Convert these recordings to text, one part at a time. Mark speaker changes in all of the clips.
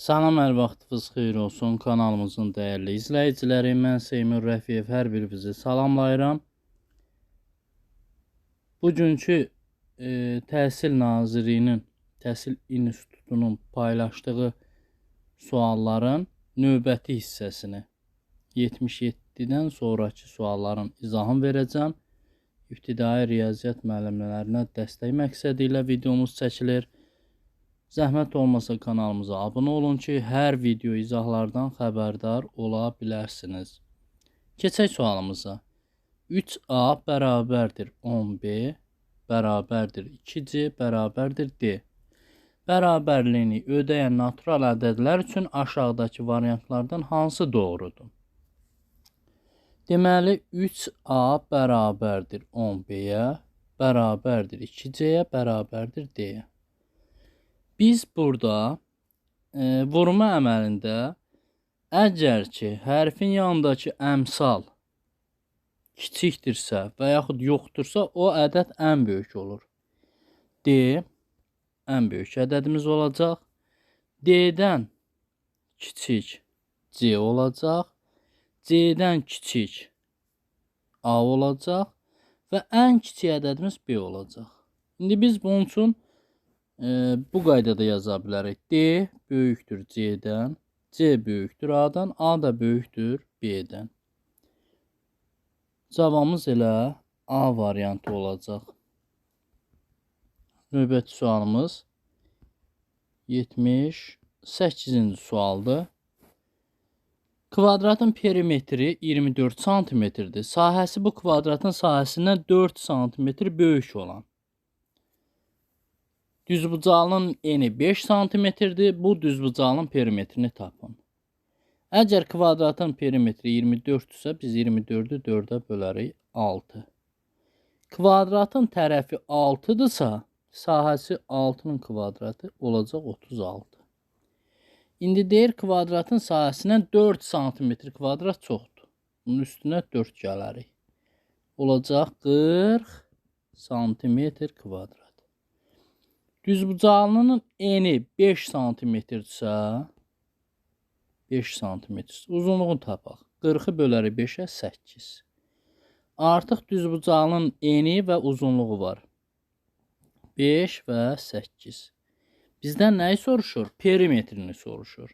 Speaker 1: Salam, hər vaxtınız xeyir olsun. Kanalımızın dəyərli izləyiciləri, mən Seymur Rəfiyev hər birinizi salamlayıram. Bugünkü e, Təhsil Nazirliyinin, Təhsil İnstitutunun paylaşdığı sualların növbəti hissəsini 77-dən sonrakı sualların izahını verəcəm. İbtidai riyaziyyat müəllimlərinə dəstək məqsədi ilə videomuz çəkilir. Zəhmət olmasa kanalımıza abunə olun ki, hər video izahlardan xəbərdar ola bilərsiniz. Keçək sualımıza. 3A bərabərdir 10B bərabərdir 2C bərabərdir D. Bərabərliyini ödəyən natural ədədlər üçün aşağıdakı variantlardan hansı doğrudur? Deməli 3A bərabərdir 10B-yə, bərabərdir 2C-yə, bərabərdir D-yə. Biz burada e, vurma əməlində əgər ki, hərfin yanındakı əmsal kiçikdirsə və yaxud yoxdursa, o ədəd ən böyük olur. D ən böyük ədədimiz olacaq. D-dən kiçik C olacaq. C-dən kiçik A olacaq və ən kiçik ədədimiz B olacaq. İndi biz bunun üçün e, bu qaydada yaza bilərik. D böyükdür C-dən, C böyükdür A-dan, A da böyükdür B-dən. Cavabımız elə A variantı olacaq. Növbəti sualımız 78-ci sualdır. Kvadratın perimetri 24 santimetrdir. Sahəsi bu kvadratın sahəsindən 4 santimetr böyük olan Düzbucağının eni 5 santimetrdir. Bu düzbucağının perimetrini tapın. Əgər kvadratın perimetri 24-dürsə, biz 24-ü 4-ə bölərik 6. Kvadratın tərəfi 6-dırsa, sahəsi 6-nın kvadratı olacaq 36. İndi deyir kvadratın sahəsindən 4 sm kvadrat çoxdur. Bunun üstünə 4 gələrik. Olacaq 40 sm kvadrat. Düzbucaqlının eni 5 santimetrdirsə 5 santimetr. Uzunluğunu tapaq. 40-ı bölərik 5-ə 8. Artıq düzbucağının eni və uzunluğu var. 5 və 8. Bizdən nəyi soruşur? Perimetrini soruşur.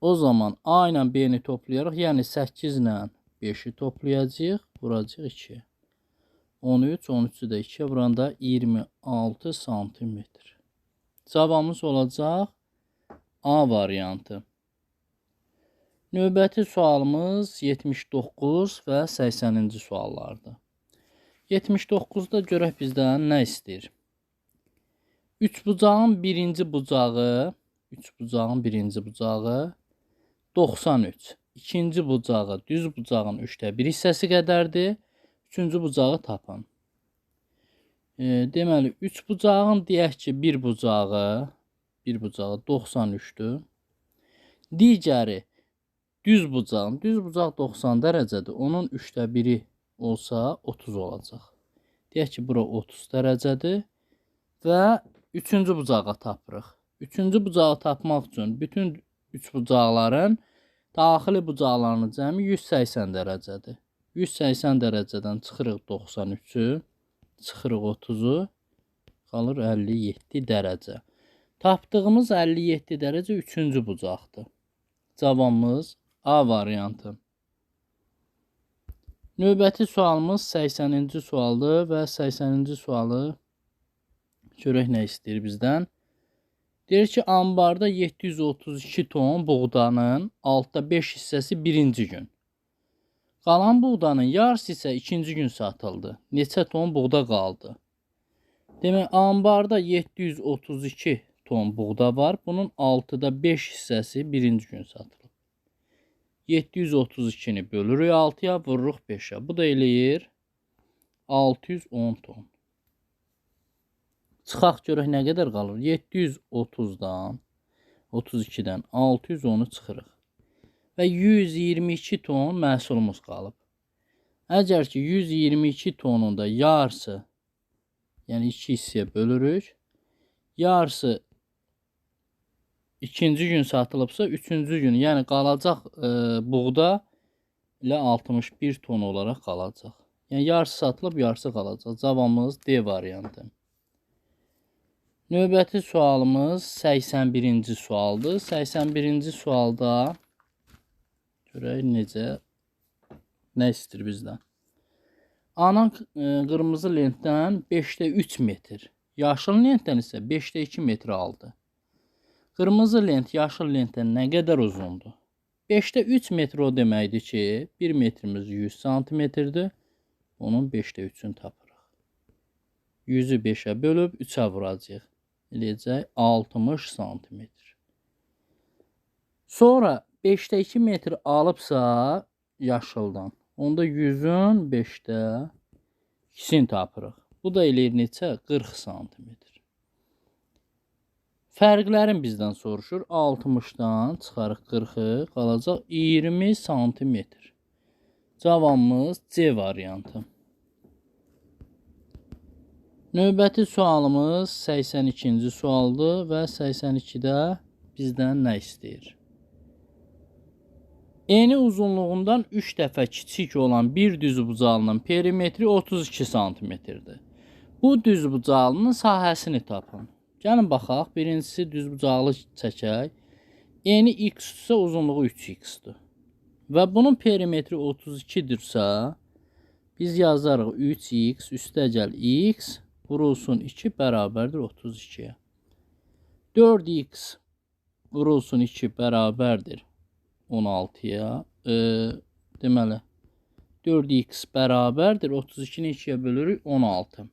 Speaker 1: O zaman A ilə B-ni toplayarıq. Yəni 8 ilə 5-i toplayacağıq. Vuracaq 2. 13, 13-ü də 2-yə vuranda 26 santimetr. Cavabımız olacaq A variantı. Növbəti sualımız 79 və 80-ci suallardır. 79-da görək bizdən nə istəyir? 3 bucağın birinci bucağı, 3 bucağın birinci bucağı 93. İkinci bucağı düz bucağın 3də 1 hissəsi qədərdir. Üçüncü bucağı tapın. E, deməli 3 bucağın deyək ki, bir bucağı, bir bucağı 93-dür. Digəri düz bucağın, düz bucaq 90 dərəcədir. Onun 3də 1-i olsa 30 olacaq. Deyək ki, bura 30 dərəcədir və üçüncü bucağı tapırıq. Üçüncü bucağı tapmaq üçün bütün üç bucaqların daxili bucaqlarının cəmi 180 dərəcədir. 180 dərəcədən çıxırıq 93-ü, çıxırıq 30-u, qalır 57 dərəcə. Tapdığımız 57 dərəcə 3-cü bucaqdır. Cavabımız A variantı. Növbəti sualımız 80-ci sualdır və 80-ci sualı görək nə istəyir bizdən. Deyir ki, ambarda 732 ton buğdanın altda 5 hissəsi birinci gün. Qalan buğdanın yarısı isə ikinci gün satıldı. Neçə ton buğda qaldı? Demək, ambarda 732 ton buğda var. Bunun 6-da 5 hissəsi birinci gün satılıb. 732-ni bölürük 6-ya, vururuq 5-ə. Bu da eləyir 610 ton. Çıxaq görək nə qədər qalır? 730-dan, 32-dən 610-u çıxırıq və 122 ton məhsulumuz qalıb. Əgər ki 122 tonun da yarısı, yəni 2 hissəyə bölürük, yarısı ikinci gün satılıbsa, üçüncü gün, yəni qalacaq e, buğda ilə 61 ton olaraq qalacaq. Yəni yarısı satılıb, yarısı qalacaq. Cavabımız D variantı. Növbəti sualımız 81-ci sualdır. 81-ci sualda görək necə nə istəyir bizdən. Ana e, qırmızı lentdən 5-də 3 metr, yaşıl lentdən isə 5-də 2 metr aldı. Qırmızı lent yaşıl lentdən nə qədər uzundur? 5-də 3 metr o deməkdir ki, 1 metrimiz 100 santimetrdir. Onun 5-də 3-ünü tapırıq. 100-ü 5-ə bölüb 3-ə vuracağıq. Eləyəcək 60 santimetr. Sonra 5-də 2 metr alıbsa yaşıldan. Onda 100-ün 5-də 2-sini tapırıq. Bu da eləyir neçə? 40 santimetr. Fərqlərin bizdən soruşur. 60-dan çıxarıq 40-ı, qalacaq 20 santimetr. Cavabımız C variantı. Növbəti sualımız 82-ci sualdır və 82-də bizdən nə istəyir? Eni uzunluğundan 3 dəfə kiçik olan bir düzbucağının perimetri 32 santimetrdir. Bu düzbucağının sahəsini tapın. Gəlin baxaq. Birincisi düzbucaqlı çəkək. Eni x-dirsə uzunluğu 3x-dir. Və bunun perimetri 32-dirsə, biz yazarıq 3x üstəgəl x vurulsun 2 bərabərdir 32-yə. 4x vurulsun 2 bərabərdir 16-ya. E, deməli 4x bərabərdir 32-ni 2-yə bölürük 16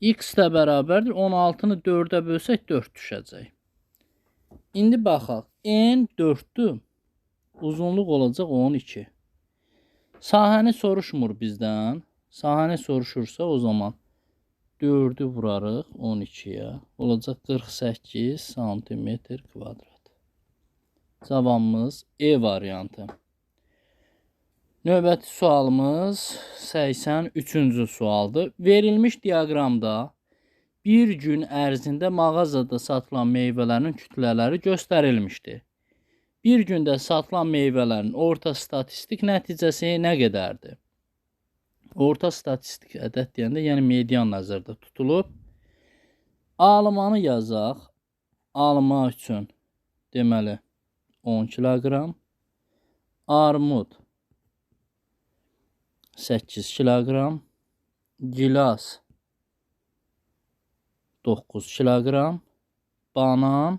Speaker 1: x də bərabərdir. 16-nı 4-ə bölsək 4 düşəcək. İndi baxaq. n 4-dür. Uzunluq olacaq 12. Sahəni soruşmur bizdən. Sahəni soruşursa o zaman 4-ü vurarıq 12-yə. Olacaq 48 santimetr kvadrat. Cavabımız E variantı. Növbəti sualımız 83-cü sualdır. Verilmiş diaqramda bir gün ərzində mağazada satılan meyvələrin kütlələri göstərilmişdir. Bir gündə satılan meyvələrin orta statistik nəticəsi nə qədərdir? Orta statistik ədəd deyəndə, yəni median nəzərdə tutulub. Almanı yazaq. Alma üçün deməli 10 kiloqram. Armud 8 kiloqram, gilas 9 kiloqram, banan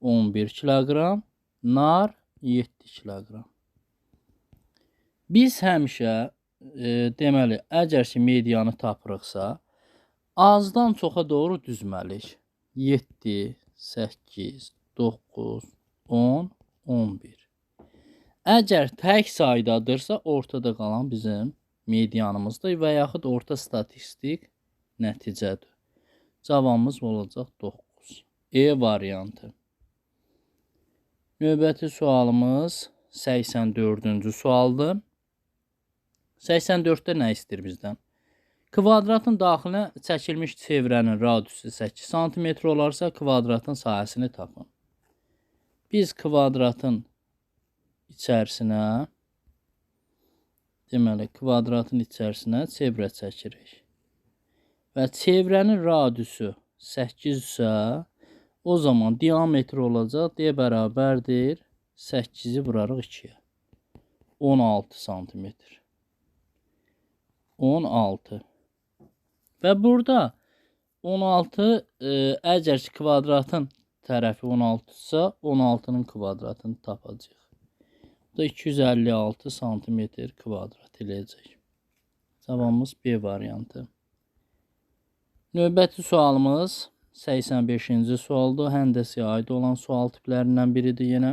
Speaker 1: 11 kiloqram, nar 7 kiloqram. Biz həmişə e, deməli, əgər ki medianı tapırıqsa, azdan çoxa doğru düzməliyik. 7, 8, 9, 10, 11. Əgər tək saydadırsa, ortada qalan bizim medianımızdır və yaxud orta statistik nəticədir. Cavabımız olacaq 9. E variantı. Növbəti sualımız 84-cü sualdır. 84-də nə istəyir bizdən? Kvadratın daxilinə çəkilmiş çevrənin radiusu 8 sm olarsa, kvadratın sahəsini tapın. Biz kvadratın içərisinə deməli kvadratın içərisinə çevrə çəkirik. Və çevrənin radiusu 8 isə o zaman diametr olacaq D bərabərdir 8-i vurarıq 2-yə. 16 sm. 16. Və burada 16 e, əgər kvadratın tərəfi 16-dırsa, 16-nın kvadratını tapacağıq. Bu da 256 santimetr kvadrat eləyəcək. Cavabımız B variantı. Növbəti sualımız 85-ci sualdır. Həndəsəyə aid olan sual tiplərindən biridir yenə.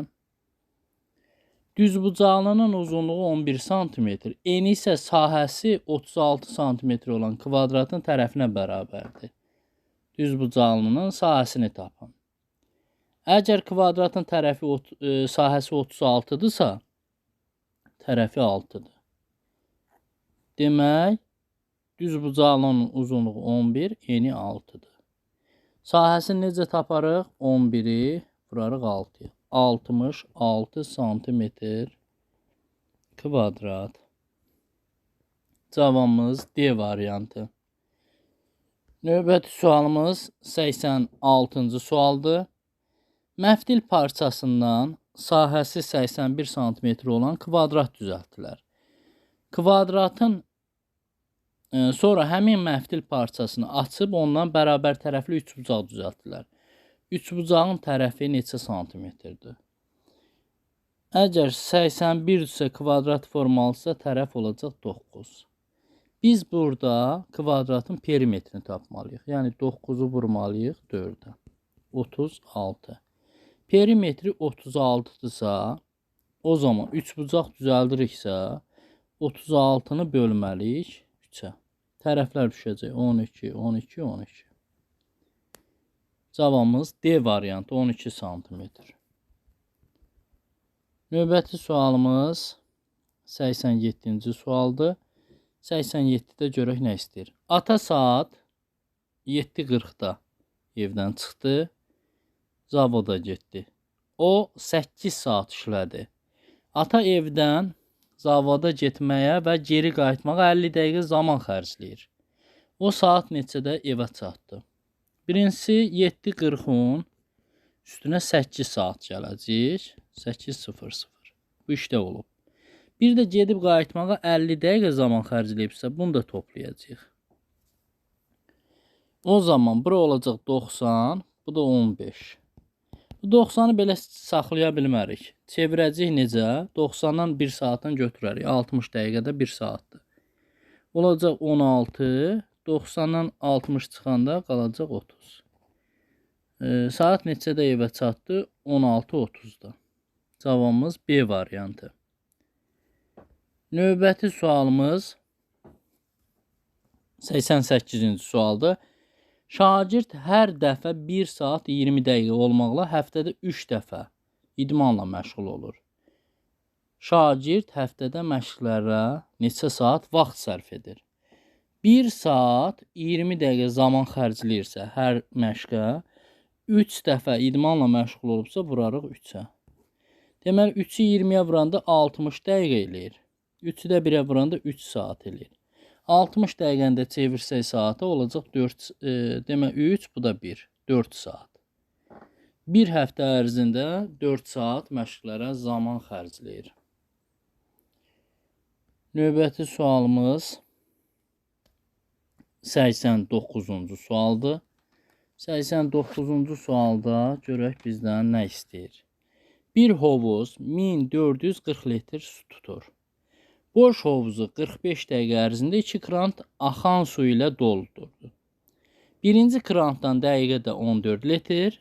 Speaker 1: Düzbucaqlının uzunluğu 11 sm, eni isə sahəsi 36 sm olan kvadratın tərəfinə bərabərdir. Düzbucaqlının sahəsini tapın. Əgər kvadratın tərəfi e, sahəsi 36-dırsa, tərəfi 6-dır. Demək, düzbucaqlının uzunluğu 11, eni 6-dır. Sahəsini necə taparıq? 11-i vurarıq 6-ya. 66 santimetr kvadrat. Cavabımız D variantı. Növbəti sualımız 86-cı sualdır. Məftil parçasından sahəsi 81 sm olan kvadrat düzəltdilər. Kvadratın e, sonra həmin məftil parçasını açıb ondan bərabər tərəfli üçbucaq düzəltdilər. Üçbucağın tərəfi neçə santimetrdir? Əgər 81 isə kvadrat formalısa tərəf olacaq 9. Biz burada kvadratın perimetrini tapmalıyıq. Yəni 9-u vurmalıyıq 4-ə. 36. Perimetri 36-dırsa, o zaman üçbucaq düzəldiriksə, 36-nı bölməliyik 3-ə. Tərəflər düşəcək 12, 12, 12. Cavabımız D variantı 12 sm. Növbəti sualımız 87-ci sualdır. 87-də görək nə istəyir. Ata saat 7:40-da evdən çıxdı, zavoda getdi. O 8 saat işlədi. Ata evdən zavoda getməyə və geri qayıtmağa 50 dəqiqə zaman xərcləyir. O saat neçədə evə çatdı? Birincisi 7:40-un üstünə 8 saat gələcək. 8:00. Bu işdə olub. Bir də gedib qayıtmağa 50 dəqiqə zaman xərcləyibsə, bunu da toplayacağıq. O zaman bura olacaq 90, bu da 15. Bu 90-ı belə saxlaya bilmərik. Çevirəcəyik necə? 90-dan 1 saatdan götürərik. 60 dəqiqədə 1 saatdır. Olacaq 16, 90-dan 60 çıxanda qalacaq 30. E, saat neçədə evə çatdı? 16:30-da. Cavabımız B variantı. Növbəti sualımız 88-ci sualdır. Şagird hər dəfə 1 saat 20 dəqiqə olmaqla həftədə 3 dəfə idmanla məşğul olur. Şagird həftədə məşqlərə neçə saat vaxt sərf edir? 1 saat 20 dəqiqə zaman xərcləyirsə hər məşqə 3 dəfə idmanla məşğul olubsa vurarıq 3-ə. Deməli 3-ü 20-yə vuranda 60 dəqiqə eləyir. 3-ü də 1-ə vuranda 3 saat eləyir. 60 dəqiqəndə çevirsək saata olacaq 4 e, demə 3, bu da 1, 4 saat. Bir həftə ərzində 4 saat məşqlərə zaman xərcləyir. Növbəti sualımız 89-cu sualdır. 89-cu sualda görək bizdən nə istəyir. Bir hovuz 1440 litr su tutur. Boş hovuzu 45 dəqiqə ərzində 2 krant axan su ilə doldurdu. Birinci krantdan dəqiqədə 14 litr,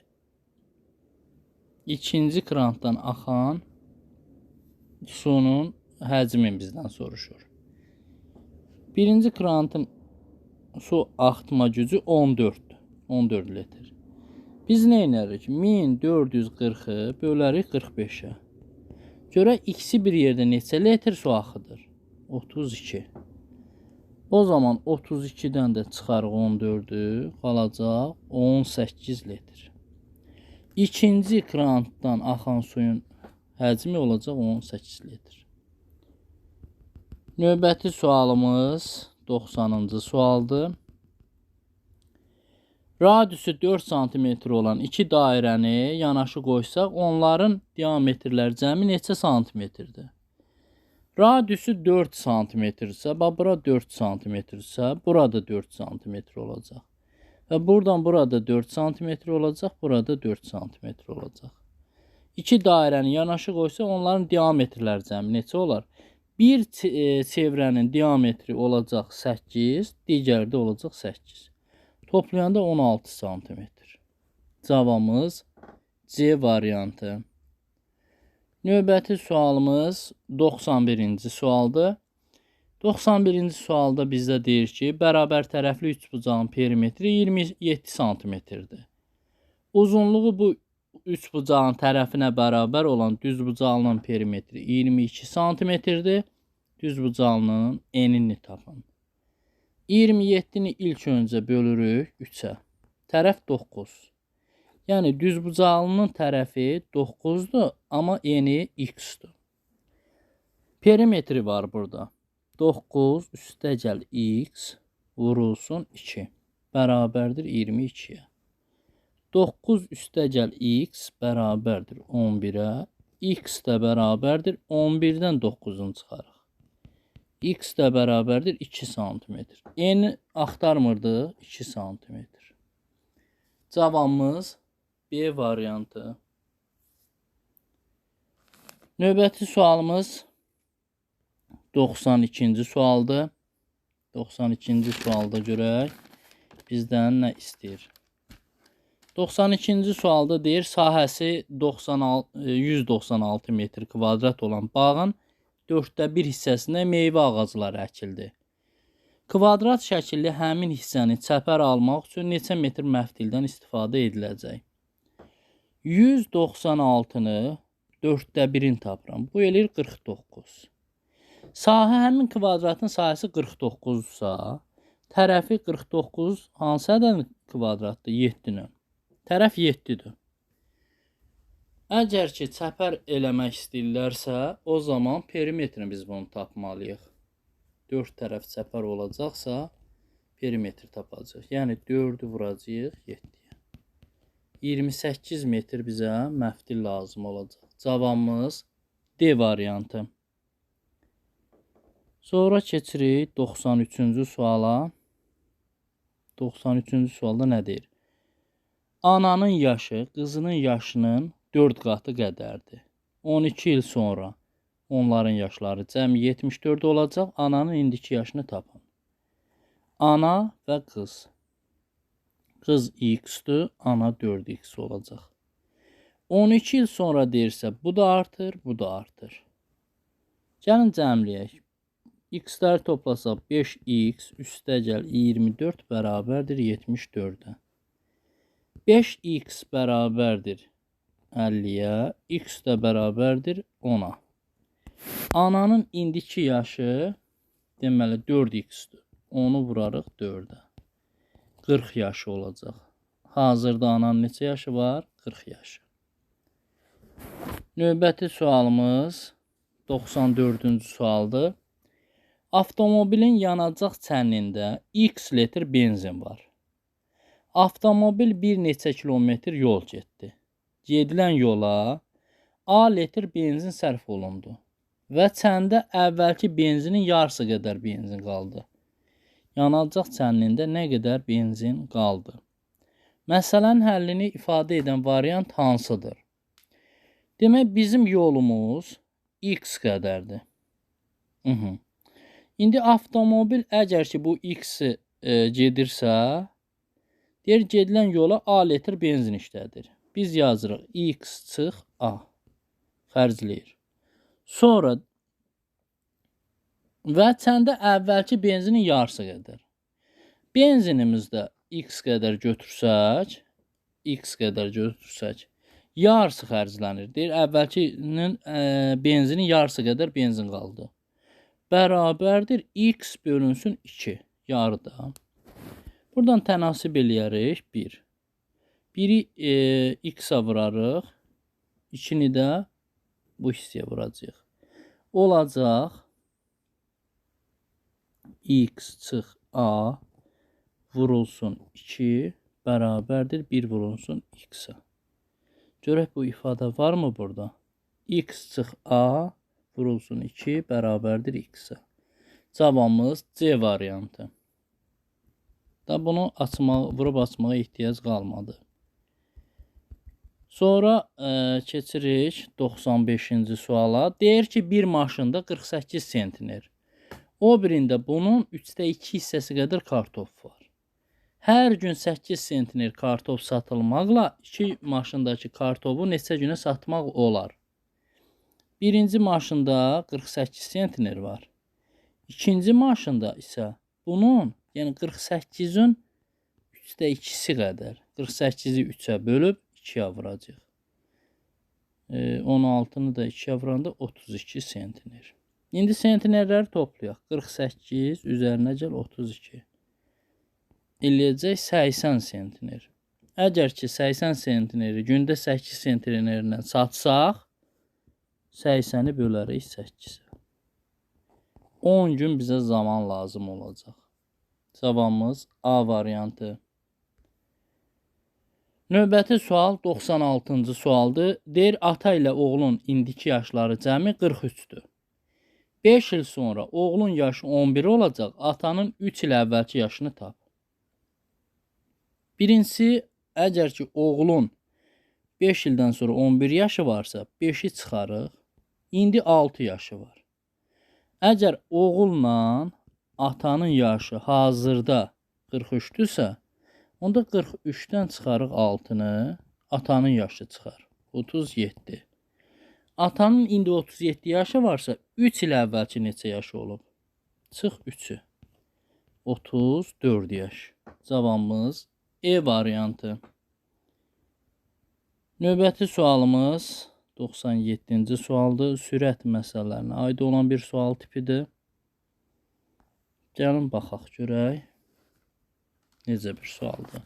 Speaker 1: ikinci krantdan axan sunun həcmi bizdən soruşur. Birinci krantın su axıtma gücü 14 14 litr. Biz nə edərik? 1440-ı bölərik 45-ə. Görə x-i bir yerdə neçə litr su axıdır? 32. O zaman 32-dən də çıxarıq 14-ü, qalacaq 18 litr. İkinci krantdan axan suyun həcmi olacaq 18 litr. Növbəti sualımız 90-cı sualdır. Radiusu 4 sm olan iki dairəni yanaşı qoysaq, onların diametrləri cəmi neçə santimetrdir? Radiusu 4 santimetrsə, bax bura 4 santimetrsə, burada 4 santimetr olacaq. Və buradan burada 4 santimetr olacaq, burada 4 santimetr olacaq. İki dairəni yanaşı qoysa, onların diametrləri cəmi neçə olar? Bir e, çevrənin diametri olacaq 8, digəri də olacaq 8. Toplayanda 16 santimetr. Cavabımız C variantı. Növbəti sualımız 91-ci sualdır. 91-ci sualda bizdə deyir ki, bərabər tərəfli üçbucağın perimetri 27 santimetrdir. Uzunluğu bu üçbucağın tərəfinə bərabər olan düzbucağının perimetri 22 santimetrdir. Düzbucağının enini tapın. 27-ni ilk öncə bölürük 3-ə. Tərəf 9. Yəni düzbucaqlının tərəfi 9-dur, amma eni x-dir. Perimetri var burada. 9 üstə gəl x vurulsun 2 bərabərdir 22-yə. 9 üstə gəl x bərabərdir 11-ə. x də bərabərdir 11-dən 9-unu çıxarıq. X də bərabərdir 2 sm. N axtarmırdı 2 sm. Cavabımız B variantı. Növbəti sualımız 92-ci sualdır. 92-ci sualda görək bizdən nə istəyir. 92-ci sualda deyir, sahəsi 96 196 metr kvadrat olan bağın 4də 1 hissəsində meyvə ağacları əkildi. Kvadrat şəkilli həmin hissəni çəpər almaq üçün neçə metr məftildən istifadə ediləcək? 196-nı 4də 1-in tapıram. Bu eləyir 49. Sahə həmin kvadratın sahəsi 49-sa, tərəfi 49 hansı ədəd kvadratdır? 7-nin. Tərəf 7-dir. Əgər ki, çəpər eləmək istəyirlərsə, o zaman perimetrini biz bunu tapmalıyıq. 4 tərəf çəpər olacaqsa, perimetr tapacağıq. Yəni 4-ü vuracağıq 7-yə. 28 metr bizə məftil lazım olacaq. Cavabımız D variantı. Sonra keçirik 93-cü suala. 93-cü sualda nə deyir? Ananın yaşı qızının yaşının 4 qatı qədərdir. 12 il sonra onların yaşları cəmi 74 olacaq. Ananın indiki yaşını tapın. Ana və qız. Qız x-dir, ana 4x olacaq. 12 il sonra deyirsə, bu da artır, bu da artır. Gəlin cəmləyək. X-ləri toplasaq 5x üstə gəl 24 bərabərdir 74-ə. 5x bərabərdir 50-yə, x də bərabərdir 10-a. Ananın indiki yaşı deməli 4x-dir. Onu vurarıq 4-ə. 40 yaşı olacaq. Hazırda ananın neçə yaşı var? 40 yaşı. Növbəti sualımız 94-cü sualdır. Avtomobilin yanacaq çənində X litr benzin var. Avtomobil bir neçə kilometr yol getdi. Gedilən yola A litr benzin sərf olundu və çəndə əvvəlki benzinin yarısı qədər benzin qaldı. Yanacaq çənində nə qədər benzin qaldı? Məsələnin həllini ifadə edən variant hansıdır? Demək bizim yolumuz x qədərdir. Mhm. İndi avtomobil əgər ki bu X e, gedirsə, deyir gedilən yola A litr benzin işlədir. Biz yazırıq X çıx A. Xərcləyir. Sonra və çəndə əvvəlki benzinin yarısı qədər. Benzinimizdə X qədər götürsək, X qədər götürsək, yarısı xərclənir. Deyir əvvəlkinin e, benzinin yarısı qədər benzin qaldı bərabərdir x bölünsün 2 yarıda. Buradan tənasib eləyərik 1. 1-i e, x-a vurarıq. 2-ni də bu hissəyə vuracağıq. Olacaq x çıx a vurulsun 2 bərabərdir 1 vurulsun x-a. Görək bu ifadə varmı burada? x çıx a vurulsun 2 bərabərdir x-ə. Cavabımız C variantı. Da bunu açmaq, vurub açmağa ehtiyac qalmadı. Sonra ə, keçirik 95-ci suala. Deyir ki, bir maşında 48 sentner. O birində bunun 3də 2 hissəsi qədər kartof var. Hər gün 8 sentner kartof satılmaqla 2 maşındakı kartofu neçə günə satmaq olar? Birinci maşında 48 sentner var. İkinci maşında isə bunun, yəni 48-in 3də 2-si qədər. 48-i 3-ə bölüb 2-yə vuracaq. E, 16-nı da 2-yə vuranda 32 sentner. İndi sentnerləri toplayaq. 48 üzərinə gəl 32. Eləyəcək 80 sentner. Əgər ki 80 sentneri gündə 8 sentnerindən satsaq 80-i bölərik 8-ə. 10 gün bizə zaman lazım olacaq. Cavabımız A variantı. Növbəti sual 96-cı sualdır. Deyir ata ilə oğlun indiki yaşları cəmi 43-dür. 5 il sonra oğlun yaşı 11 olacaq. Atanın 3 il əvvəlki yaşını tap. Birincisi, əgər ki oğlun 5 ildən sonra 11 yaşı varsa, 5-i çıxarıq. İndi 6 yaşı var. Əgər oğulla atanın yaşı hazırda 43-dürsə, onda 43-dən çıxarıq 6-nı, atanın yaşı çıxar. 37. Atanın indi 37 yaşı varsa, 3 il əvvəlki neçə yaşı olub? Çıx 3-ü. 34 yaş. Cavabımız E variantı. Növbəti sualımız 97-ci sualdır. Sürət məsələlərinə aid olan bir sual tipidir. Gəlin baxaq görək. Necə bir sualdır.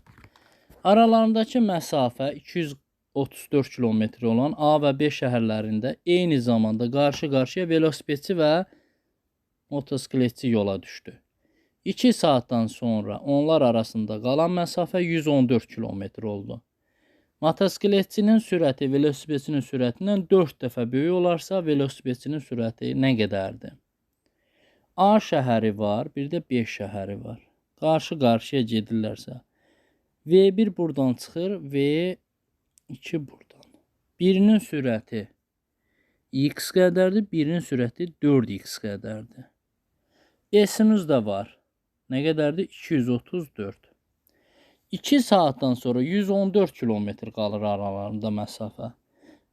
Speaker 1: Aralarındakı məsafə 234 kilometr olan A və B şəhərlərində eyni zamanda qarşı-qarşıya velosipedçi və motosikletçi yola düşdü. 2 saatdan sonra onlar arasında qalan məsafə 114 kilometr oldu. Motosikletçinin sürəti velosipedçinin sürətindən 4 dəfə böyük olarsa, velosipedçinin sürəti nə qədərdir? A şəhəri var, bir də B şəhəri var. Qarşı-qarşıya gedirlərsə, V1 buradan çıxır, V2 buradan. Birinin sürəti x qədərdir, birinin sürəti 4x qədərdir. S-imiz də var. Nə qədərdir? 234. 2 saatdan sonra 114 kilometr qalır aralarında məsafə.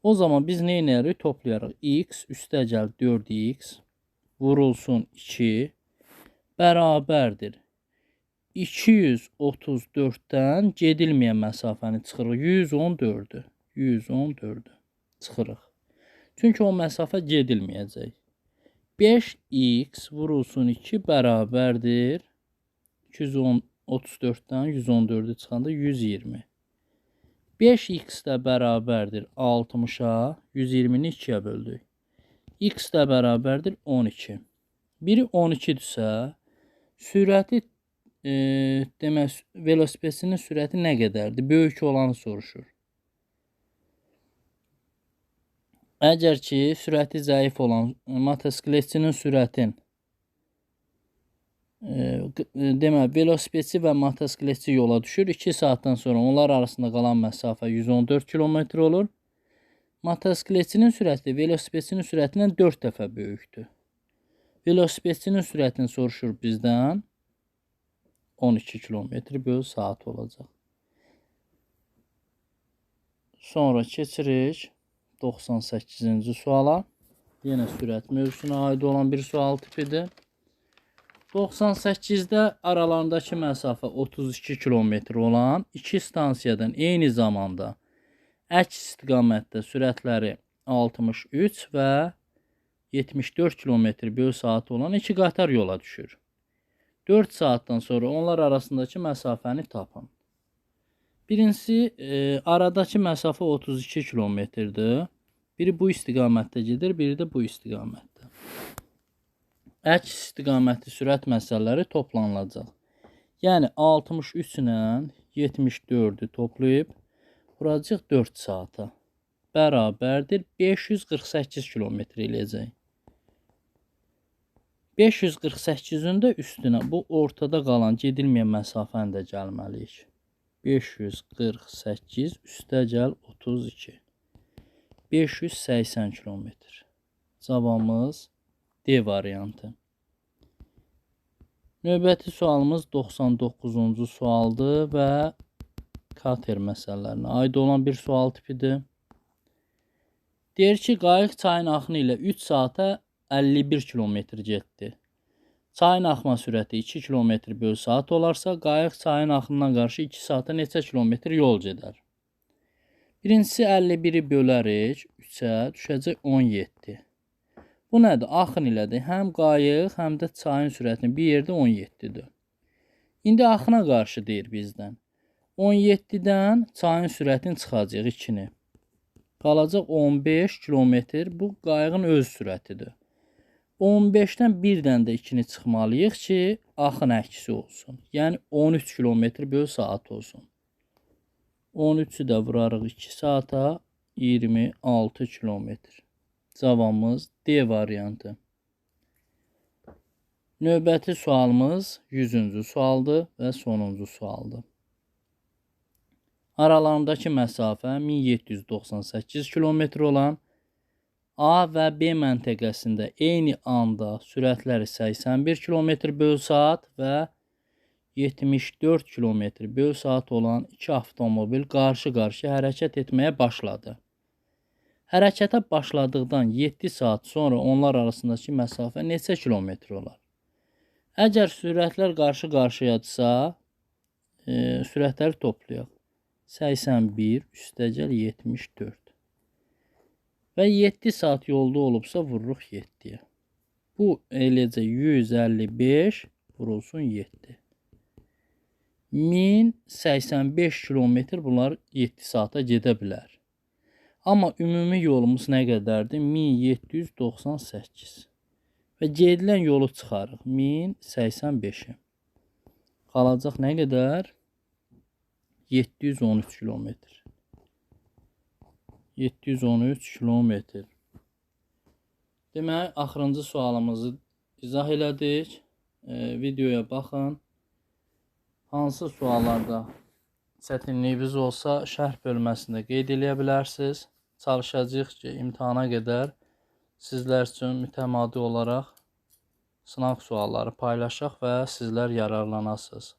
Speaker 1: O zaman biz nə edərik? Toplayarıq. x üstəgəl 4x vurulsun 2 bərabərdir. 234-dən gedilməyən məsafəni çıxırıq. 114-ü. 114-ü çıxırıq. Çünki o məsafə gedilməyəcək. 5x vurulsun 2 bərabərdir. 210 34-dən 114-ü çıxanda 120. 5x də bərabərdir 60-a, 120-ni 2-yə böldük. x də bərabərdir 12. Biri 12-dirsə, sürəti e, demək velosipedinin sürəti nə qədərdir? Böyük olanı soruşur. Əgər ki, sürəti zəif olan motosikletçinin sürətin deməli velosipedçi və motosikletçi yola düşür. 2 saatdan sonra onlar arasında qalan məsafə 114 kilometr olur. Motosikletçinin sürəti velosipedçinin sürətindən 4 dəfə böyükdür. Velosipedçinin sürətini soruşur bizdən 12 kilometr böl saat olacaq. Sonra keçirik 98-ci suala. Yenə sürət mövzusuna aid olan bir sual tipidir. 98-də aralarındakı məsafə 32 kilometr olan iki stansiyadan eyni zamanda əks istiqamətdə sürətləri 63 və 74 km böl saat olan iki qatar yola düşür. 4 saatdan sonra onlar arasındakı məsafəni tapın. Birincisi, e, aradakı məsafə 32 kilometrdir. Biri bu istiqamətdə gedir, biri də bu istiqamətdə əks istiqaməti sürət məsələləri toplanılacaq. Yəni 63 ilə 74-ü toplayıb vuracaq 4 saata. Bərabərdir 548 kilometr eləyəcək. 548-ün də üstünə bu ortada qalan gedilməyən məsafəni də gəlməliyik. 548 üstə gəl 32. 580 kilometr. Cavabımız D variantı. Növbəti sualımız 99-cu sualdır və kater məsələlərinə aid olan bir sual tipidir. Deyir ki, qayıq çayın axını ilə 3 saata 51 kilometr getdi. Çayın axma sürəti 2 km böl saat olarsa, qayıq çayın axından qarşı 2 saata neçə kilometr yol gedər? Birincisi 51-i bölərik 3-ə, düşəcək 17. Bu nədir? Axın ilədir. Həm qayıq, həm də çayın sürətini bir yerdə 17-dir. İndi axına qarşı deyir bizdən. 17-dən çayın sürətini çıxacaq 2-ni. Qalacaq 15 kilometr. Bu qayığın öz sürətidir. 15-dən birdən də 2-ni çıxmalıyıq ki, axın əksi olsun. Yəni 13 kilometr böl saat olsun. 13-ü də vurarıq 2 saata 26 kilometr. Cavabımız D variantı. Növbəti sualımız 100-cü sualdır və sonuncu sualdır. Aralarındakı məsafə 1798 kilometr olan A və B məntəqəsində eyni anda sürətləri 81 km böl saat və 74 km böl saat olan iki avtomobil qarşı-qarşıya hərəkət etməyə başladı. Hərəkətə başladıqdan 7 saat sonra onlar arasındakı məsafə neçə kilometr olar? Əgər sürətlər qarşı-qarşıyadırsa, e, sürətləri toplayaq. 81 üstəgəl 74. Və 7 saat yolda olubsa vururuq 7-yə. Bu eləcə 155 vurulsun 7. 1085 kilometr bunlar 7 saata gedə bilər. Amma ümumi yolumuz nə qədərdir? 1798. Və gedilən yolu çıxarıq. 1085-i. Qalacaq nə qədər? 713 kilometr. 713 kilometr. Demək, axırıncı sualımızı izah elədik. E, videoya baxın. Hansı suallarda çətinliyiniz olsa şərh bölməsində qeyd eləyə bilərsiniz. Çalışacağıq ki, imtahana qədər sizlər üçün mütəmadi olaraq sınaq sualları paylaşaq və sizlər yararlanasınız.